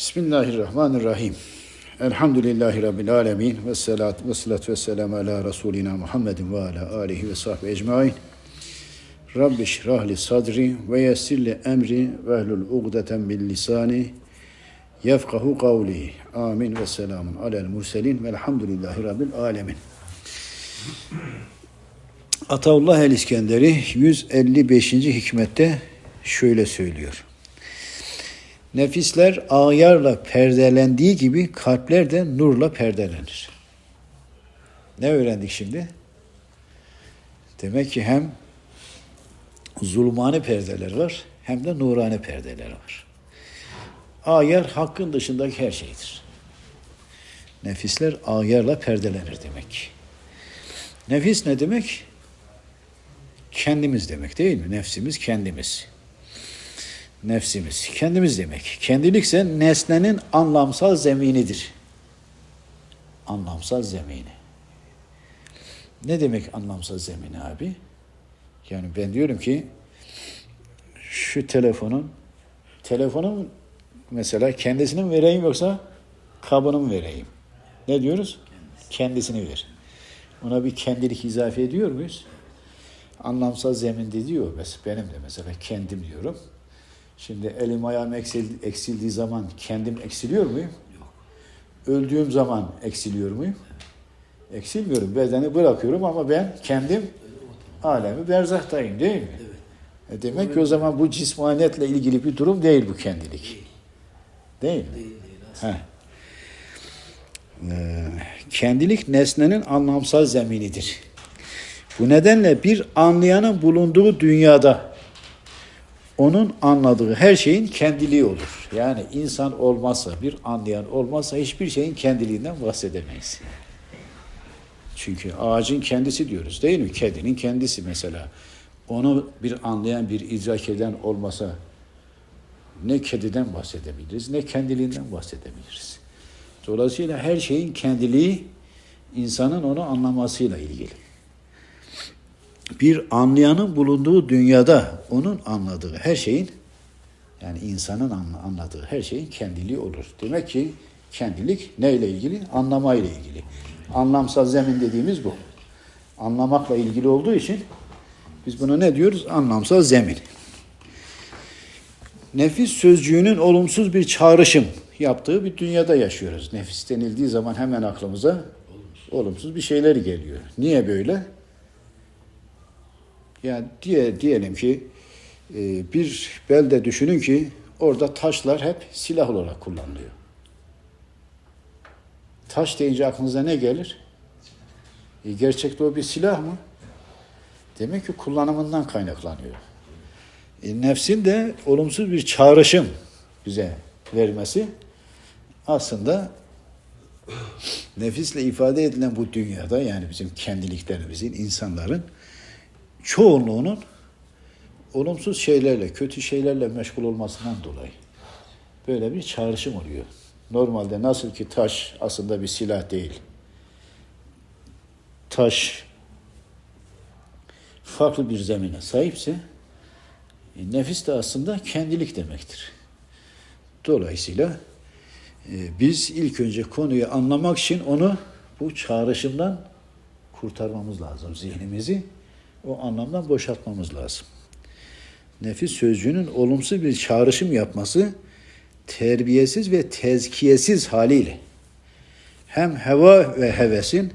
Bismillahirrahmanirrahim. Elhamdülillahi Rabbil alemin. Ve salatu ve salatu ve selamu ala Resulina Muhammedin ve ala alihi ve sahbihi ecmain. Rabbi şrahli sadri ve yessirli emri ve ehlul ugdeten bil lisani yefkahu kavli. Amin ve selamun alel murselin velhamdülillahi Rabbil alemin. Ataullah el İskenderi 155. hikmette şöyle söylüyor. Nefisler ayarla perdelendiği gibi kalpler de nurla perdelenir. Ne öğrendik şimdi? Demek ki hem zulmani perdeler var hem de nurani perdeler var. Ayar hakkın dışındaki her şeydir. Nefisler ayarla perdelenir demek. Nefis ne demek? Kendimiz demek değil mi? Nefsimiz kendimiz nefsimiz. Kendimiz demek. Kendilikse nesnenin anlamsal zeminidir. Anlamsal zemini. Ne demek anlamsal zemini abi? Yani ben diyorum ki şu telefonun telefonun mesela kendisini mi vereyim yoksa kabını mı vereyim? Ne diyoruz? Kendisini ver. Ona bir kendilik izafe ediyor muyuz? Anlamsal zeminde diyor. Benim de mesela kendim diyorum. Şimdi elim ayağım eksil, eksildiği zaman kendim eksiliyor muyum? Yok. Öldüğüm zaman eksiliyor muyum? Eksilmiyorum. Bedeni bırakıyorum ama ben kendim alemi berzahtayım değil mi? Evet. E demek ki o zaman bu cismaniyetle ilgili bir durum değil bu kendilik. Değil, mi? Değil, değil Ee, kendilik nesnenin anlamsal zeminidir. Bu nedenle bir anlayanın bulunduğu dünyada onun anladığı her şeyin kendiliği olur. Yani insan olmazsa, bir anlayan olmazsa hiçbir şeyin kendiliğinden bahsedemeyiz. Çünkü ağacın kendisi diyoruz değil mi? Kedinin kendisi mesela. Onu bir anlayan, bir idrak eden olmasa ne kediden bahsedebiliriz, ne kendiliğinden bahsedebiliriz. Dolayısıyla her şeyin kendiliği insanın onu anlamasıyla ilgili bir anlayanın bulunduğu dünyada onun anladığı her şeyin yani insanın anladığı her şeyin kendiliği olur. Demek ki kendilik neyle ilgili? Anlamayla ilgili. Anlamsal zemin dediğimiz bu. Anlamakla ilgili olduğu için biz buna ne diyoruz? Anlamsal zemin. Nefis sözcüğünün olumsuz bir çağrışım yaptığı bir dünyada yaşıyoruz. Nefis denildiği zaman hemen aklımıza olumsuz bir şeyler geliyor. Niye böyle? Yani diye diyelim ki e, bir belde düşünün ki orada taşlar hep silah olarak kullanılıyor. Taş deyince aklınıza ne gelir? E, gerçekte o bir silah mı? Demek ki kullanımından kaynaklanıyor. E, nefsin de olumsuz bir çağrışım bize vermesi aslında nefisle ifade edilen bu dünyada yani bizim kendiliklerimizin, insanların çoğunluğunun olumsuz şeylerle, kötü şeylerle meşgul olmasından dolayı böyle bir çağrışım oluyor. Normalde nasıl ki taş aslında bir silah değil. Taş farklı bir zemine sahipse e, nefis de aslında kendilik demektir. Dolayısıyla e, biz ilk önce konuyu anlamak için onu bu çağrışımdan kurtarmamız lazım zihnimizi o anlamdan boşaltmamız lazım. Nefis sözcüğünün olumsuz bir çağrışım yapması terbiyesiz ve tezkiyesiz haliyle hem heva ve hevesin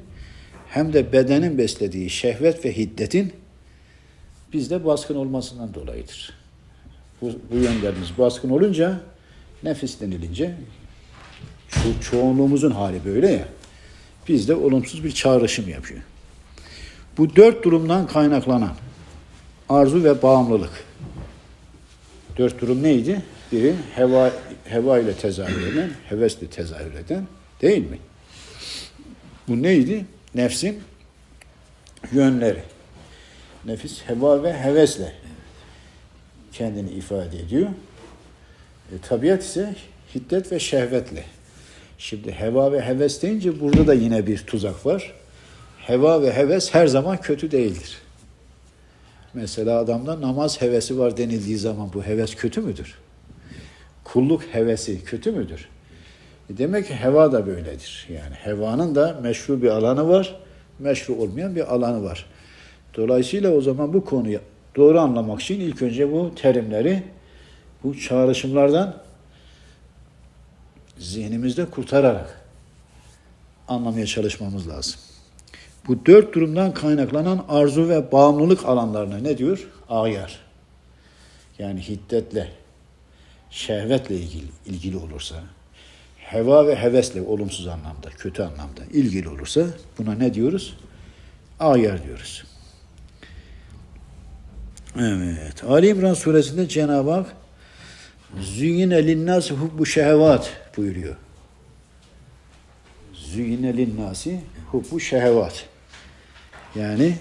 hem de bedenin beslediği şehvet ve hiddetin bizde baskın olmasından dolayıdır. Bu, bu yönlerimiz baskın olunca nefis denilince ço çoğunluğumuzun hali böyle ya bizde olumsuz bir çağrışım yapıyor. Bu dört durumdan kaynaklanan arzu ve bağımlılık. Dört durum neydi? Biri heva, heva ile tezahür eden, hevesle tezahür eden değil mi? Bu neydi? Nefsin yönleri. Nefis heva ve hevesle kendini ifade ediyor. E, tabiat ise hiddet ve şehvetle. Şimdi heva ve heves deyince burada da yine bir tuzak var heva ve heves her zaman kötü değildir. Mesela adamda namaz hevesi var denildiği zaman bu heves kötü müdür? Kulluk hevesi kötü müdür? E demek ki heva da böyledir. Yani hevanın da meşru bir alanı var, meşru olmayan bir alanı var. Dolayısıyla o zaman bu konuyu doğru anlamak için ilk önce bu terimleri, bu çağrışımlardan zihnimizde kurtararak anlamaya çalışmamız lazım. Bu dört durumdan kaynaklanan arzu ve bağımlılık alanlarına ne diyor? Ayar. Yani hiddetle, şehvetle ilgili, ilgili olursa, heva ve hevesle olumsuz anlamda, kötü anlamda ilgili olursa buna ne diyoruz? Ayar diyoruz. Evet. Ali İmran suresinde Cenab-ı Hak Züyine linnâsi hubbu şehevat buyuruyor. Züyine linnâsi hubbu şehevat. Yani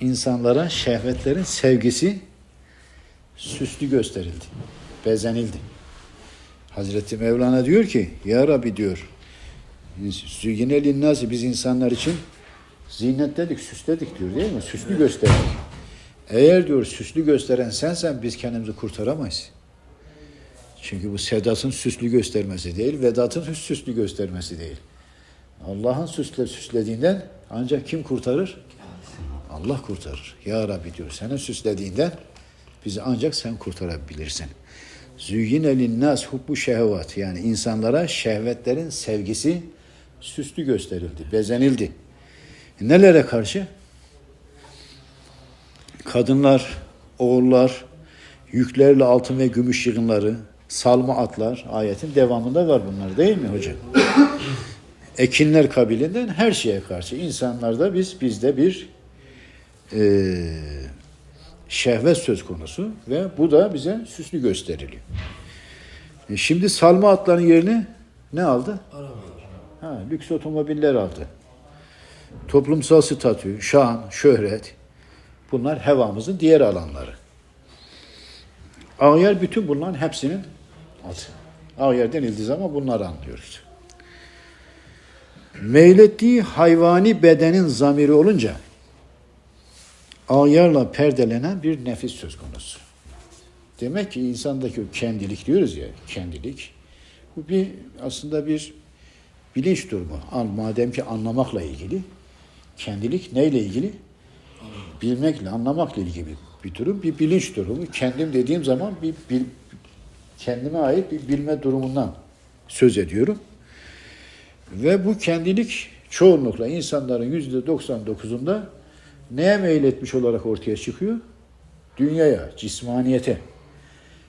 insanlara şehvetlerin sevgisi süslü gösterildi, bezenildi. Hazreti Mevlana diyor ki, Ya Rabbi diyor, Züyine linnâsi biz insanlar için zinetledik, süsledik diyor değil mi? Süslü gösterdik. Eğer diyor süslü gösteren sensen biz kendimizi kurtaramayız. Çünkü bu Sedat'ın süslü göstermesi değil, Vedat'ın süslü göstermesi değil. Allah'ın süsle süslediğinden ancak kim kurtarır? Allah kurtarır. Ya Rabbi diyor senin süslediğinden bizi ancak sen kurtarabilirsin. Züyyine linnâs hubbu şehvat yani insanlara şehvetlerin sevgisi süslü gösterildi, bezenildi. Nelere karşı? Kadınlar, oğullar, yüklerle altın ve gümüş yığınları, salma atlar ayetin devamında var bunlar değil mi hocam? Ekinler kabilinden her şeye karşı insanlarda biz bizde bir e, şehvet söz konusu ve bu da bize süslü gösteriliyor. E şimdi salma atların yerini ne aldı? Ha, lüks otomobiller aldı. Toplumsal statü, şan, şöhret bunlar hevamızın diğer alanları. Ağyer bütün bunların hepsinin adı. Ağyer denildiği zaman bunları anlıyoruz. Meylettiği hayvani bedenin zamiri olunca ağyarla perdelenen bir nefis söz konusu. Demek ki insandaki kendilik diyoruz ya, kendilik. Bu bir aslında bir bilinç durumu. An, madem ki anlamakla ilgili. Kendilik neyle ilgili? Bilmekle, anlamakla ilgili bir durum. Bir bilinç durumu. Kendim dediğim zaman bir, bir kendime ait bir bilme durumundan söz ediyorum. Ve bu kendilik çoğunlukla insanların yüzde 99'unda neye meyletmiş olarak ortaya çıkıyor? Dünyaya, cismaniyete.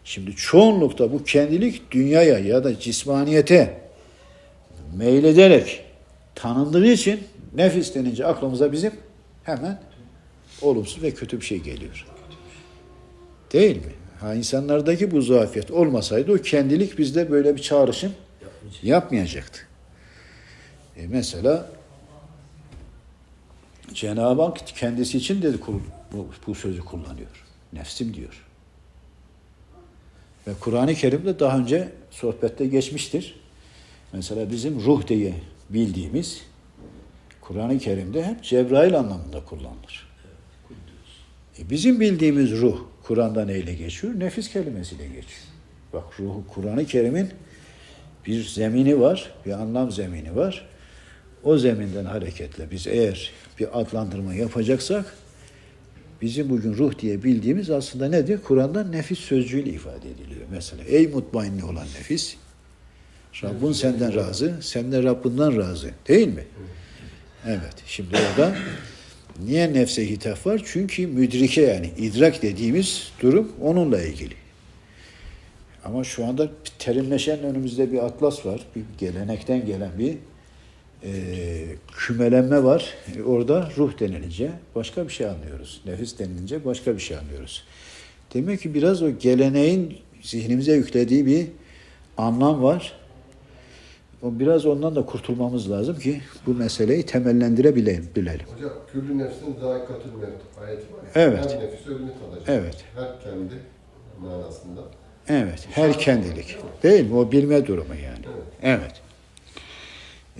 Şimdi çoğunlukta bu kendilik dünyaya ya da cismaniyete meylederek tanındığı için nefis denince aklımıza bizim hemen olumsuz ve kötü bir şey geliyor. Değil mi? Ha insanlardaki bu zafiyet olmasaydı o kendilik bizde böyle bir çağrışım yapmayacaktı. E mesela Cenab-ı Hak kendisi için dedi bu, bu sözü kullanıyor. Nefsim diyor. Ve Kur'an-ı Kerim'de daha önce sohbette geçmiştir. Mesela bizim ruh diye bildiğimiz Kur'an-ı Kerim'de hep Cebrail anlamında kullanılır. E bizim bildiğimiz ruh Kur'an'da neyle geçiyor? Nefis kelimesiyle geçiyor. Bak ruhu Kur'an-ı Kerim'in bir zemini var, bir anlam zemini var. O zeminden hareketle biz eğer bir adlandırma yapacaksak bizim bugün ruh diye bildiğimiz aslında nedir? Kur'an'da nefis sözcüğüyle ifade ediliyor. Mesela ey mutmainli olan nefis Rabbin senden razı, sen de razı. Değil mi? Evet. Şimdi orada niye nefse hitap var? Çünkü müdrike yani idrak dediğimiz durum onunla ilgili. Ama şu anda terimleşen önümüzde bir atlas var. Bir gelenekten gelen bir e, kümelenme var. E, orada ruh denilince başka bir şey anlıyoruz. Nefis denilince başka bir şey anlıyoruz. Demek ki biraz o geleneğin zihnimize yüklediği bir anlam var. O biraz ondan da kurtulmamız lazım ki bu meseleyi temellendirebilelim. Bilelim. Hocam küllü nefsin zayikatül mevt ayeti var ya. Evet. Her nefis ölümü tadacak. Evet. Her kendi manasında. Evet, her kendilik. Değil mi? O bilme durumu yani. Evet.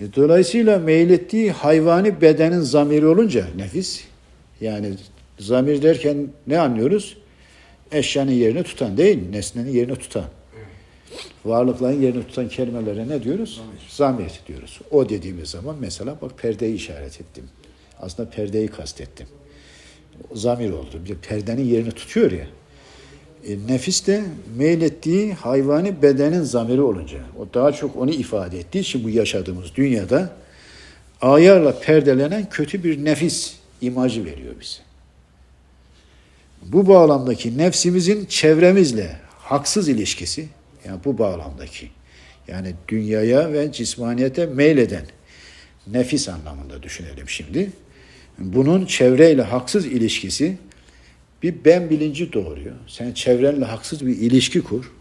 E, Dolayısıyla meylettiği hayvani bedenin zamiri olunca nefis, yani zamir derken ne anlıyoruz? Eşyanın yerini tutan değil? Nesnenin yerini tutan. Varlıkların yerini tutan kelimelere ne diyoruz? Zamir diyoruz. O dediğimiz zaman mesela bak perdeyi işaret ettim. Aslında perdeyi kastettim. Zamir oldu. Bir perdenin yerini tutuyor ya. E, nefis de meylettiği hayvani bedenin zamiri olunca, o daha çok onu ifade ettiği için bu yaşadığımız dünyada ayarla perdelenen kötü bir nefis imajı veriyor bize. Bu bağlamdaki nefsimizin çevremizle haksız ilişkisi, yani bu bağlamdaki, yani dünyaya ve cismaniyete meyleden nefis anlamında düşünelim şimdi. Bunun çevreyle haksız ilişkisi bir ben bilinci doğuruyor. Sen çevrenle haksız bir ilişki kur.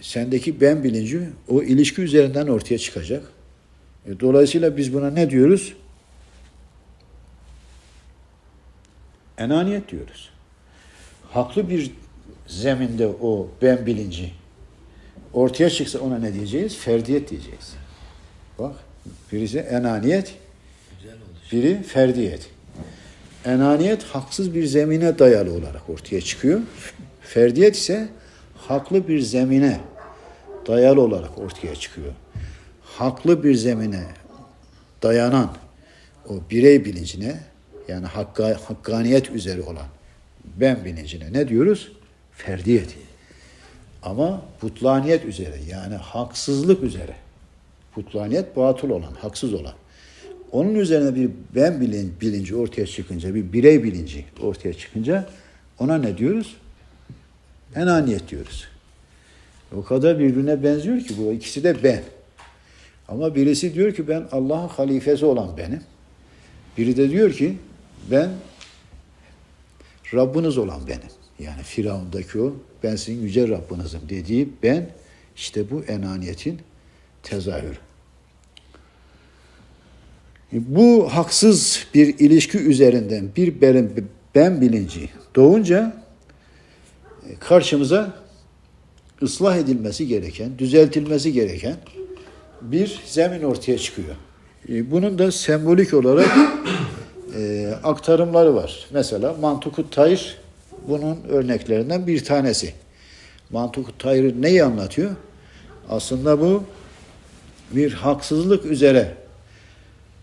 Sendeki ben bilinci o ilişki üzerinden ortaya çıkacak. E, Dolayısıyla biz buna ne diyoruz? Enaniyet diyoruz. Haklı bir zeminde o ben bilinci ortaya çıksa ona ne diyeceğiz? Ferdiyet diyeceğiz. Bak birisi enaniyet, biri ferdiyet. Enaniyet haksız bir zemine dayalı olarak ortaya çıkıyor. Ferdiyet ise haklı bir zemine dayalı olarak ortaya çıkıyor. Haklı bir zemine dayanan o birey bilincine yani hakka, hakkaniyet üzeri olan ben bilincine ne diyoruz? Ferdiyet. Ama putlaniyet üzere yani haksızlık üzere. Putlaniyet batıl olan, haksız olan. Onun üzerine bir ben bilin- bilinci ortaya çıkınca, bir birey bilinci ortaya çıkınca ona ne diyoruz? Enaniyet diyoruz. O kadar birbirine benziyor ki bu ikisi de ben. Ama birisi diyor ki ben Allah'ın halifesi olan benim. Biri de diyor ki ben Rabbiniz olan benim. Yani Firavun'daki o ben sizin yüce Rabbinizim dediği ben işte bu enaniyetin tezahürü. Bu haksız bir ilişki üzerinden bir ben, ben bilinci doğunca e, karşımıza ıslah edilmesi gereken, düzeltilmesi gereken bir zemin ortaya çıkıyor. E, Bunun da sembolik olarak e, aktarımları var. Mesela Mantukut Tayr bunun örneklerinden bir tanesi. Mantukut Tayr neyi anlatıyor? Aslında bu bir haksızlık üzere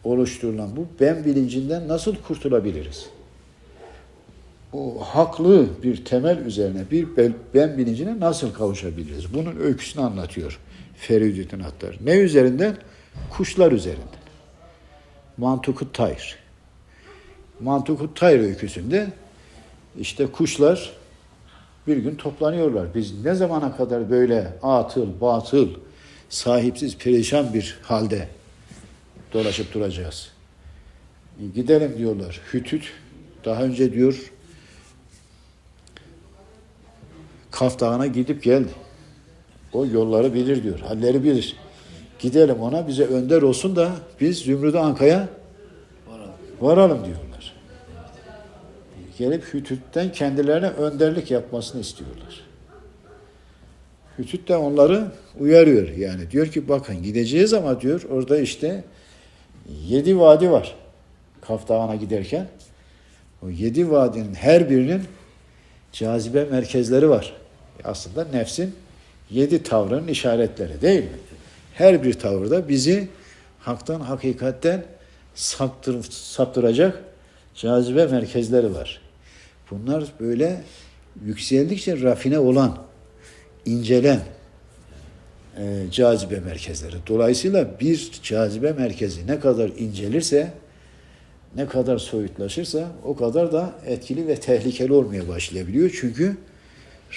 oluşturulan bu ben bilincinden nasıl kurtulabiliriz? O haklı bir temel üzerine bir ben- bilincine nasıl kavuşabiliriz? Bunun öyküsünü anlatıyor Feridüddin Attar. Ne üzerinden? Kuşlar üzerinden. Mantukut Tayr. Mantukut Tayr öyküsünde işte kuşlar bir gün toplanıyorlar. Biz ne zamana kadar böyle atıl, batıl, sahipsiz, perişan bir halde dolaşıp duracağız. Gidelim diyorlar. Hütüt daha önce diyor Kaf Dağı'na gidip geldi. O yolları bilir diyor. Halleri bilir. Gidelim ona bize önder olsun da biz Zümrüt Anka'ya varalım diyorlar. Gelip Hütüt'ten kendilerine önderlik yapmasını istiyorlar. Hütüt de onları uyarıyor. Yani diyor ki bakın gideceğiz ama diyor orada işte yedi vadi var. Kaf Dağı'na giderken. O yedi vadinin her birinin cazibe merkezleri var. Aslında nefsin yedi tavrının işaretleri değil mi? Her bir tavırda bizi haktan, hakikatten saptır, saptıracak cazibe merkezleri var. Bunlar böyle yükseldikçe rafine olan, incelen e, cazibe merkezleri. Dolayısıyla bir cazibe merkezi ne kadar incelirse, ne kadar soyutlaşırsa o kadar da etkili ve tehlikeli olmaya başlayabiliyor. Çünkü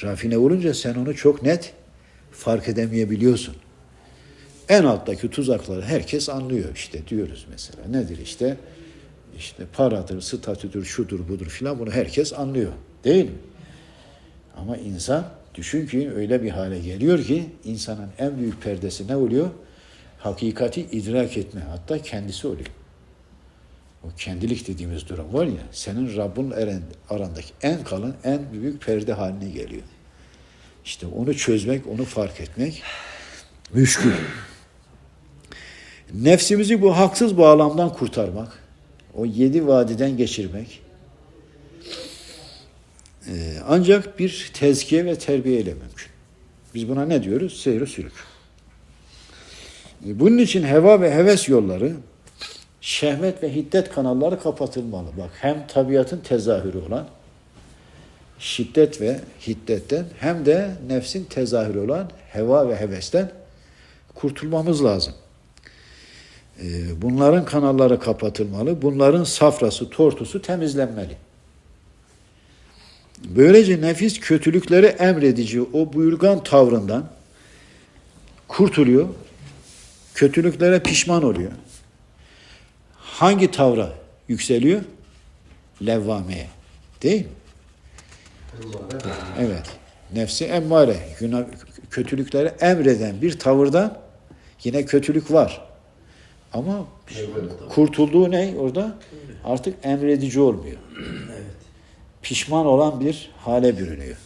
rafine olunca sen onu çok net fark edemeyebiliyorsun. En alttaki tuzakları herkes anlıyor işte diyoruz mesela. Nedir işte? İşte paradır, statüdür, şudur, budur filan bunu herkes anlıyor. Değil mi? Ama insan düşün ki öyle bir hale geliyor ki insanın en büyük perdesi ne oluyor? Hakikati idrak etme. Hatta kendisi oluyor. O kendilik dediğimiz durum var ya, senin Rabbin arandaki en kalın, en büyük perde haline geliyor. İşte onu çözmek, onu fark etmek müşkül. Nefsimizi bu haksız bağlamdan kurtarmak, o yedi vadiden geçirmek, ancak bir tezkiye ve terbiye ile mümkün. Biz buna ne diyoruz? Seyir sülük. E, Bunun için heva ve heves yolları, şehvet ve hiddet kanalları kapatılmalı. Bak hem tabiatın tezahürü olan şiddet ve hiddetten hem de nefsin tezahürü olan heva ve hevesten kurtulmamız lazım. E, Bunların kanalları kapatılmalı. Bunların safrası, tortusu temizlenmeli. Böylece nefis kötülükleri emredici o buyurgan tavrından kurtuluyor. Kötülüklere pişman oluyor. Hangi tavra yükseliyor? Levvameye. Değil mi? Evet. Nefsi emmare, günah, kötülükleri emreden bir tavırdan yine kötülük var. Ama kurtulduğu ne orada? Artık emredici olmuyor. Pişman olan bir hale bürünüyor.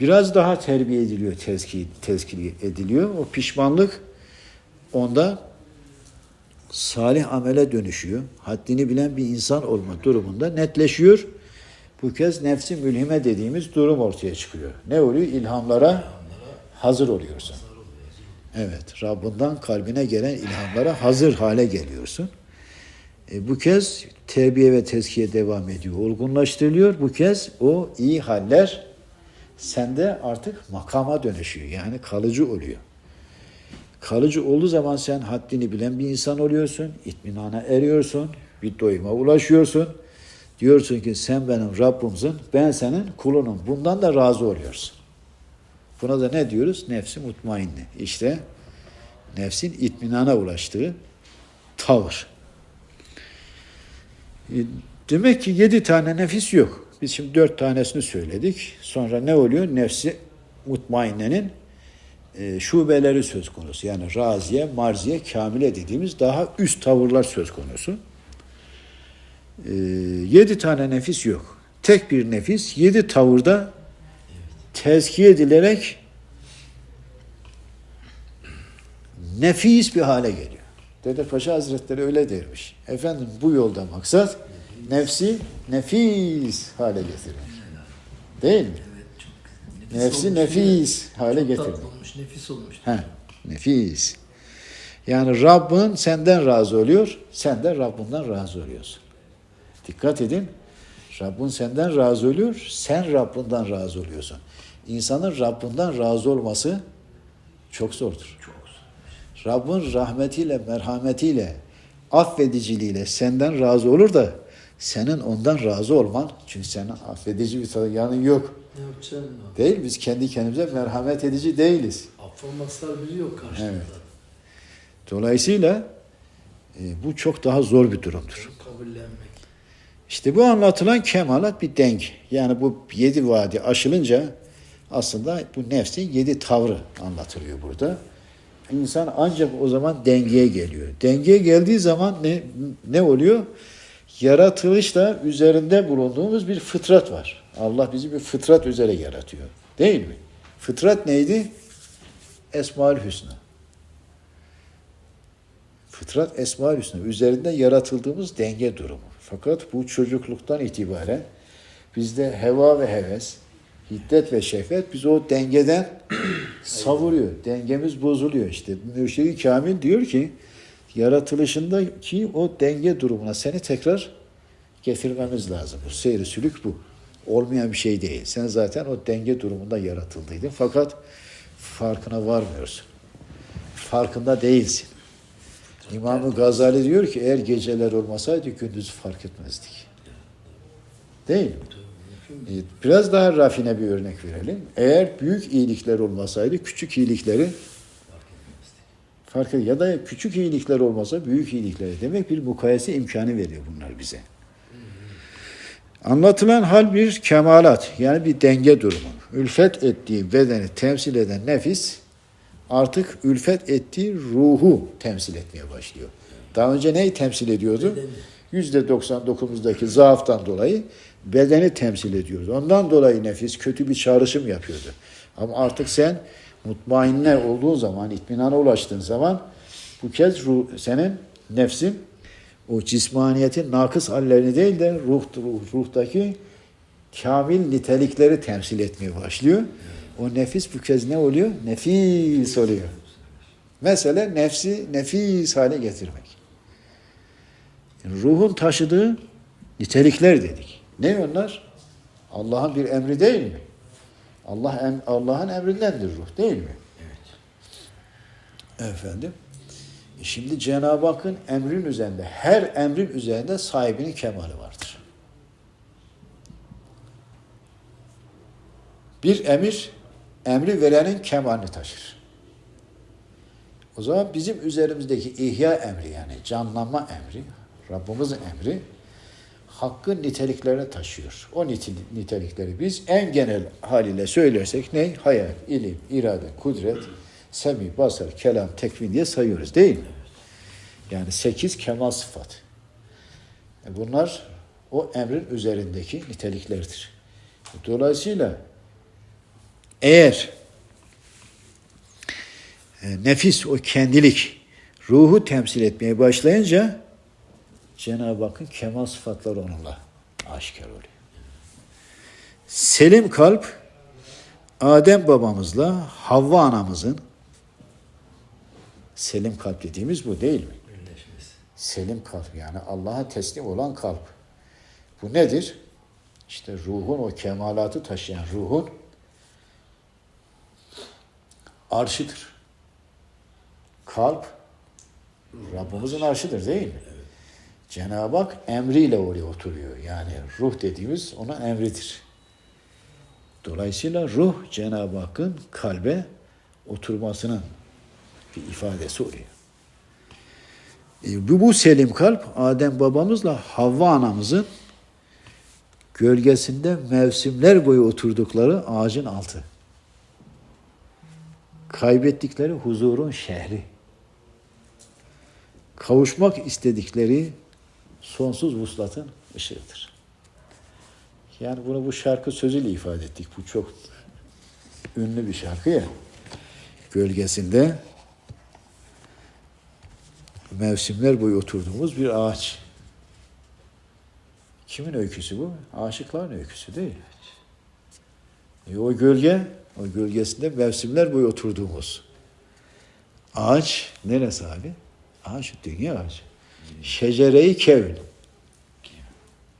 Biraz daha terbiye ediliyor, tezki, tezkili ediliyor. O pişmanlık onda salih amele dönüşüyor. Haddini bilen bir insan olma durumunda netleşiyor. Bu kez nefsi mülhime dediğimiz durum ortaya çıkıyor. Ne oluyor? İlhamlara hazır oluyorsun. Evet, Rabbinden kalbine gelen ilhamlara hazır hale geliyorsun. E, bu kez terbiye ve tezkiye devam ediyor. Olgunlaştırılıyor. Bu kez o iyi haller sende artık makama dönüşüyor. Yani kalıcı oluyor. Kalıcı olduğu zaman sen haddini bilen bir insan oluyorsun. itminana eriyorsun. Bir doyuma ulaşıyorsun. Diyorsun ki sen benim Rabbimsin, ben senin kulunum. Bundan da razı oluyorsun. Buna da ne diyoruz? Nefsi mutmainne. İşte nefsin itminana ulaştığı tavır. E, Demek ki yedi tane nefis yok. Biz şimdi dört tanesini söyledik. Sonra ne oluyor? Nefsi mutmainnenin e, şubeleri söz konusu. Yani raziye, marziye, kamile dediğimiz daha üst tavırlar söz konusu. E, yedi tane nefis yok. Tek bir nefis yedi tavırda tezkiye edilerek nefis bir hale geliyor. Dede Paşa Hazretleri öyle dermiş. Efendim bu yolda maksat nefsi nefis hale getirmek. Değil mi? Nefsi olmuş, nefis hale çok getirmek. tatlı olmuş, nefis olmuş. Heh, nefis. Yani Rabbin senden razı oluyor, sen de Rabbinden razı oluyorsun. Dikkat edin. Rabbin senden razı oluyor, sen Rabbinden razı oluyorsun. İnsanın Rabbinden razı olması çok zordur. Çok. Rabbin rahmetiyle, merhametiyle, affediciliğiyle senden razı olur da senin ondan razı olman, çünkü senin affedici bir tarafı yanın yok. Ne? Değil biz kendi kendimize merhamet edici değiliz. Affolmazlar biri yok karşımda. Evet. Dolayısıyla e, bu çok daha zor bir durumdur. Kabullenmek. İşte bu anlatılan kemalat bir denk. Yani bu yedi vadi aşılınca aslında bu nefsin yedi tavrı anlatılıyor burada. İnsan ancak o zaman dengeye geliyor. Dengeye geldiği zaman ne, ne oluyor? Yaratılışta üzerinde bulunduğumuz bir fıtrat var. Allah bizi bir fıtrat üzere yaratıyor. Değil mi? Fıtrat neydi? Esmaül Hüsna. Fıtrat Esmaül Hüsna. Üzerinde yaratıldığımız denge durumu. Fakat bu çocukluktan itibaren bizde heva ve heves, hiddet ve şehvet bizi o dengeden savuruyor. Dengemiz bozuluyor işte. Mürşidi Kamil diyor ki yaratılışındaki o denge durumuna seni tekrar getirmemiz lazım. Bu seyri sülük bu. Olmayan bir şey değil. Sen zaten o denge durumunda yaratıldıydın. Fakat farkına varmıyorsun. Farkında değilsin. İmam-ı Gazali diyor ki eğer geceler olmasaydı gündüzü fark etmezdik. Değil mi? Biraz daha rafine bir örnek verelim. Eğer büyük iyilikler olmasaydı küçük iyilikleri fark ya da küçük iyilikler olmasa büyük iyilikler demek bir mukayese imkanı veriyor bunlar bize. Anlatılan hal bir kemalat yani bir denge durumu. Ülfet ettiği bedeni temsil eden nefis artık ülfet ettiği ruhu temsil etmeye başlıyor. Daha önce neyi temsil ediyordu? Bedeni. Yüzde 99'daki zaaftan dolayı bedeni temsil ediyordu. Ondan dolayı nefis kötü bir çağrışım yapıyordu. Ama artık sen mutmainne olduğun zaman, itminana ulaştığın zaman bu kez ruh, senin nefsin o cismaniyetin nakıs hallerini değil de ruh, ruh ruhtaki kamil nitelikleri temsil etmeye başlıyor. O nefis bu kez ne oluyor? Nefis oluyor. Mesele nefsi nefis hale getirmek. Ruhun taşıdığı nitelikler dedik. Ne onlar? Allah'ın bir emri değil mi? Allah em, Allah'ın emrindendir ruh değil mi? Evet. Efendim. E Şimdi Cenab-ı Hakk'ın emrin üzerinde, her emrin üzerinde sahibinin kemali vardır. Bir emir, emri verenin kemalini taşır. O zaman bizim üzerimizdeki ihya emri yani canlanma emri, Rabbimizin emri hakkın niteliklerini taşıyor. O nite- nitelikleri biz en genel haliyle söylersek ne? Hayal, ilim, irade, kudret, semi, basar, kelam, tekvin diye sayıyoruz değil mi? Yani sekiz kemal sıfat. E Bunlar o emrin üzerindeki niteliklerdir. Dolayısıyla eğer e, nefis, o kendilik, ruhu temsil etmeye başlayınca Cenab-ı Hakk'ın kemal sıfatları onunla aşikar oluyor. Selim kalp, Adem babamızla Havva anamızın selim kalp dediğimiz bu değil mi? Birleşmesi. Selim kalp yani Allah'a teslim olan kalp. Bu nedir? İşte ruhun o kemalatı taşıyan ruhun arşıdır. Kalp Rabbimizin arşıdır değil mi? Cenab-ı Hak emriyle oraya oturuyor. Yani ruh dediğimiz onun emridir. Dolayısıyla ruh Cenab-ı Hakk'ın kalbe oturmasının bir ifadesi oluyor. E, bu, bu selim kalp Adem babamızla Havva anamızın gölgesinde mevsimler boyu oturdukları ağacın altı. Kaybettikleri huzurun şehri. Kavuşmak istedikleri sonsuz vuslatın ışığıdır. Yani bunu bu şarkı sözüyle ifade ettik. Bu çok ünlü bir şarkı ya. Gölgesinde mevsimler boyu oturduğumuz bir ağaç. Kimin öyküsü bu? Aşıkların öyküsü değil. E o gölge, o gölgesinde mevsimler boyu oturduğumuz ağaç neresi abi? Ağaç dünya ağacı. Şecere-i kevn.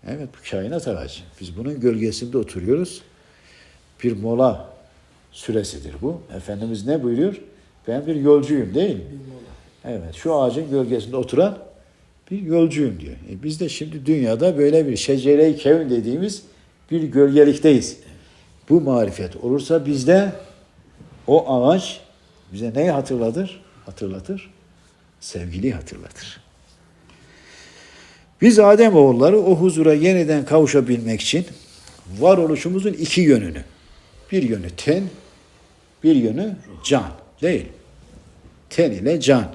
Evet bu kainat ağacı. Biz bunun gölgesinde oturuyoruz. Bir mola süresidir bu. Efendimiz ne buyuruyor? Ben bir yolcuyum değil mi? Evet, şu ağacın gölgesinde oturan bir yolcuyum diyor. E biz de şimdi dünyada böyle bir şecere-i kevn dediğimiz bir gölgelikteyiz. Bu marifet olursa bizde o ağaç bize neyi hatırlatır? Hatırlatır. Sevgiliyi hatırlatır. Biz Adem oğulları o huzura yeniden kavuşabilmek için varoluşumuzun iki yönünü, bir yönü ten, bir yönü can değil. Ten ile can.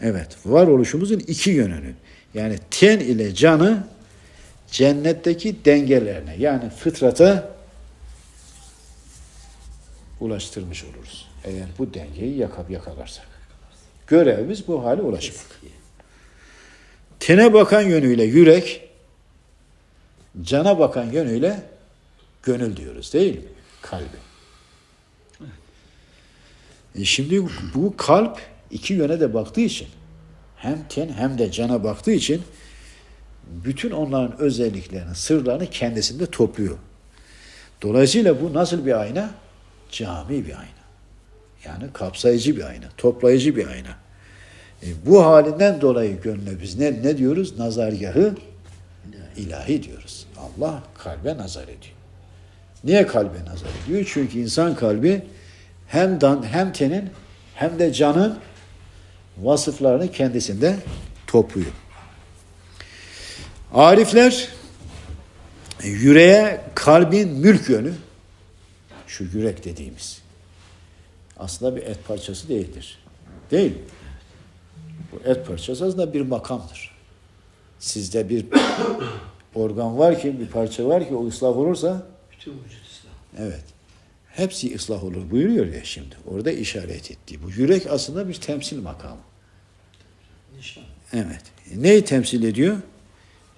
Evet, varoluşumuzun iki yönünü. Yani ten ile canı cennetteki dengelerine yani fıtrata ulaştırmış oluruz. Eğer bu dengeyi yakap yakalarsak. Görevimiz bu hale ulaşmak. Tene bakan yönüyle yürek, cana bakan yönüyle gönül diyoruz değil mi? Kalbi. E şimdi bu kalp iki yöne de baktığı için hem ten hem de cana baktığı için bütün onların özelliklerini, sırlarını kendisinde topluyor. Dolayısıyla bu nasıl bir ayna? Cami bir ayna. Yani kapsayıcı bir ayna, toplayıcı bir ayna. E, bu halinden dolayı gönlüne biz ne, ne diyoruz? Nazargahı ilahi diyoruz. Allah kalbe nazar ediyor. Niye kalbe nazar ediyor? Çünkü insan kalbi hem dan, hem tenin hem de canın vasıflarını kendisinde topluyor. Arifler yüreğe kalbin mülk yönü şu yürek dediğimiz aslında bir et parçası değildir. Değil mi? Bu et parçası aslında bir makamdır. Sizde bir organ var ki, bir parça var ki o ıslah olursa Bütün vücut İslam. Evet. Hepsi ıslah olur buyuruyor ya şimdi. Orada işaret ettiği. Bu yürek aslında bir temsil makamı. Nişan. Evet. Neyi temsil ediyor?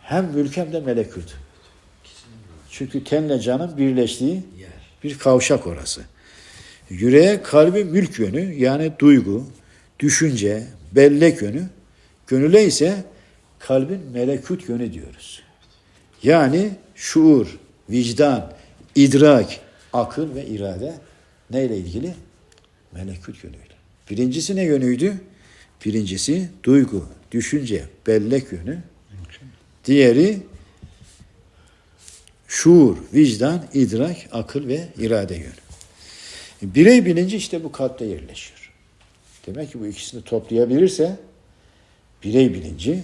Hem mülk hem de melekut. Çünkü tenle canın birleştiği Yer. bir kavşak orası. Yüreğe kalbi mülk yönü yani duygu, düşünce, bellek yönü. Gönüle ise kalbin melekut yönü diyoruz. Yani şuur, vicdan, idrak, akıl ve irade neyle ilgili? Melekut yönüyle. Birincisi ne yönüydü? Birincisi duygu, düşünce, bellek yönü. Diğeri şuur, vicdan, idrak, akıl ve irade yönü. Birey bilinci işte bu kalpte yerleşiyor. Demek ki bu ikisini toplayabilirse birey bilinci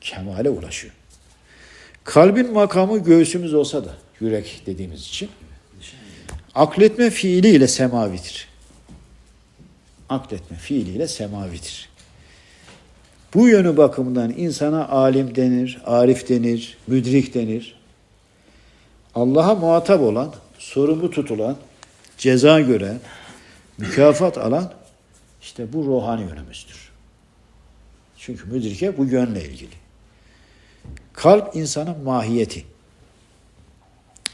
kemale ulaşıyor. Kalbin makamı göğsümüz olsa da yürek dediğimiz için akletme fiiliyle semavidir. Akletme fiiliyle semavidir. Bu yönü bakımından insana alim denir, arif denir, müdrik denir. Allah'a muhatap olan, sorumlu tutulan, ceza gören, mükafat alan işte bu ruhani yönümüzdür. Çünkü müdrike bu yönle ilgili. Kalp insanın mahiyeti.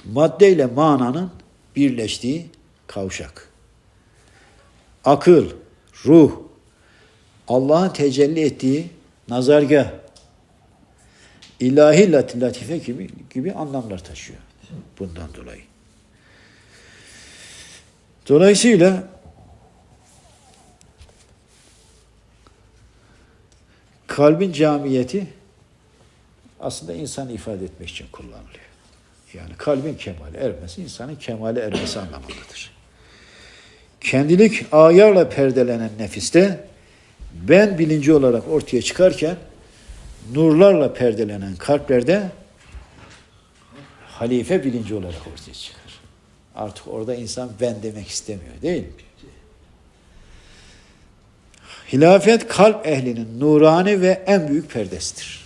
Madde ile mananın birleştiği kavşak. Akıl, ruh, Allah'ın tecelli ettiği nazargah, ilahi latif- latife gibi, gibi anlamlar taşıyor bundan dolayı. Dolayısıyla kalbin camiyeti aslında insanı ifade etmek için kullanılıyor. Yani kalbin kemale ermesi, insanın kemale ermesi anlamındadır. Kendilik ayarla perdelenen nefiste ben bilinci olarak ortaya çıkarken nurlarla perdelenen kalplerde halife bilinci olarak ortaya çıkar. Artık orada insan ben demek istemiyor değil mi? Hilafet kalp ehlinin nurani ve en büyük perdesidir.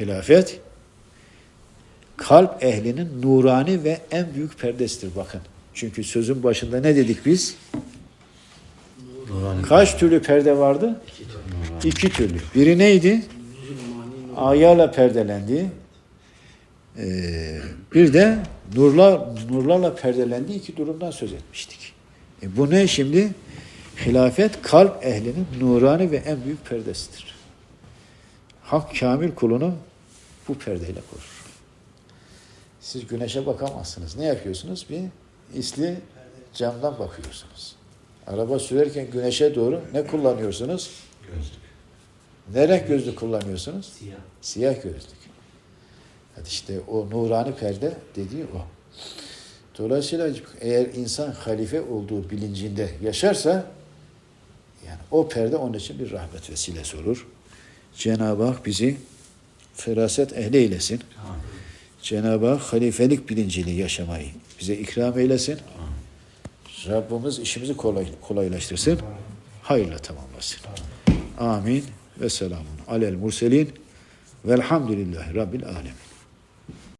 Hilafet kalp ehlinin nurani ve en büyük perdesidir bakın. Çünkü sözün başında ne dedik biz? Kaç türlü perde vardı? İki türlü. Biri neydi? Ayarla perdelendi. Ee, bir de nurlar, nurlarla perdelendiği iki durumdan söz etmiştik. E bu ne şimdi? Hilafet kalp ehlinin nurani ve en büyük perdesidir. Hak kamil kulunu bu perdeyle korur. Siz güneşe bakamazsınız. Ne yapıyorsunuz? Bir isli camdan bakıyorsunuz. Araba sürerken güneşe doğru ne kullanıyorsunuz? Gözlük. Ne renk gözlük kullanıyorsunuz? Siyah. Siyah gözlük. Hadi işte o nurani perde dediği o. Dolayısıyla eğer insan halife olduğu bilincinde yaşarsa yani o perde onun için bir rahmet vesilesi olur. Cenab-ı Hak bizi feraset ehli eylesin. Cenab-ı Hak halifelik bilinciyle yaşamayı bize ikram eylesin. Rabbimiz işimizi kolay, kolaylaştırsın. Hayırla tamamlasın. Amin ve selamun alel murselin velhamdülillahi rabbil alemin.